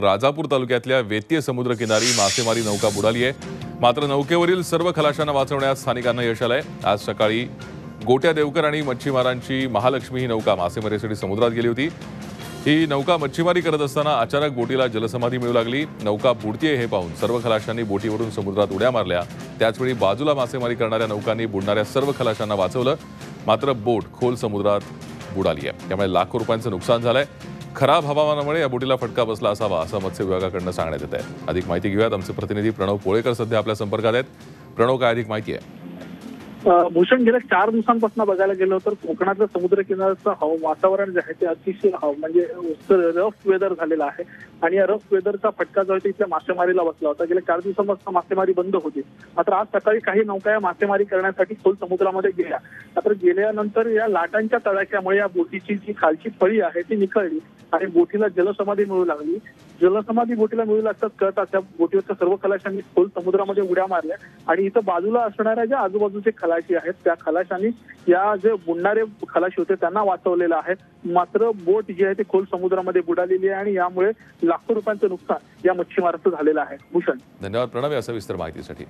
राजापूर तालुक्यातल्या वेतीय समुद्रकिनारी मासेमारी नौका बुडाली आहे. मात्र नौकेवरील सर्व खलाशांना वाचवण्यात स्थानिकांना यश आलंय. आज सकाळी गोट्या देवकर आणि मच्छीमारांची महालक्ष्मी ही नौका मासेमारीसाठी समुद्रात गेली होती. ही नौका मच्छीमारी करत असताना अचानक बोटीला जलसमाधी मिळू लागली. नौका बुडतीये हे पाहून सर्व खलाशांनी बोटीवरून समुद्रात उड्या मारल्या. त्याचवेळी बाजूला मासेमारी करणाऱ्या नौकांनी बुडणाऱ्या सर्व खलाशांना वाचवलं. मात्र बोट खोल समुद्रात बुडाली आहे. त्यामुळे लाखो रुपयांचं नुकसान झालंय. खराब हवामानामुळे या बोटीला फटका बसला असावा असं मत्स्य विभागाकडनं सांगण्यात येत आहे अधिक माहिती घेऊयात. आमचे प्रतिनिधी प्रणव पोळेकर सध्या आपल्या संपर्कात आहेत. प्रणव काय अधिक माहिती आहे? भूषण गेल्या चार दिवसांपासून बघायला गेलो तर कोकणातलं समुद्र किनाऱ्याचं वातावरण जे आहे ते अतिशय हव- म्हणजे रफ वेदर झालेलं आहे. आणि या रफ वेदरचा फटका जो आहे तिथल्या इथल्या मासेमारीला बसला होता. गेल्या चार दिवसांपासून मासेमारी बंद होती. मात्र आज सकाळी काही नौका या मासेमारी करण्यासाठी खोल समुद्रामध्ये गेल्या. मात्र गेल्यानंतर या लाटांच्या तडाख्यामुळे या बोटीची जी खालची फळी आहे ती निखळली आणि बोटीला जलसमाधी मिळू लागली. जलसमाधी बोटीला मिळू लागतात कळतात त्या बोटीवरच्या सर्व खलाशांनी खोल समुद्रामध्ये उड्या मारल्या. आणि इथं बाजूला असणाऱ्या ज्या आजूबाजूचे खलाशी आहेत. त्या खलाशांनी या जे बुडणारे खलाशी होते त्यांना वाचवलेलं आहे. मात्र बोट जी आहे ती खोल समुद्रामध्ये बुडालेली आहे आणि यामुळे लाखो रुपयांचं नुकसान या मच्छीमाराचं झालेलं आहे. भूषण. धन्यवाद प्रणव या सविस्तर माहितीसाठी.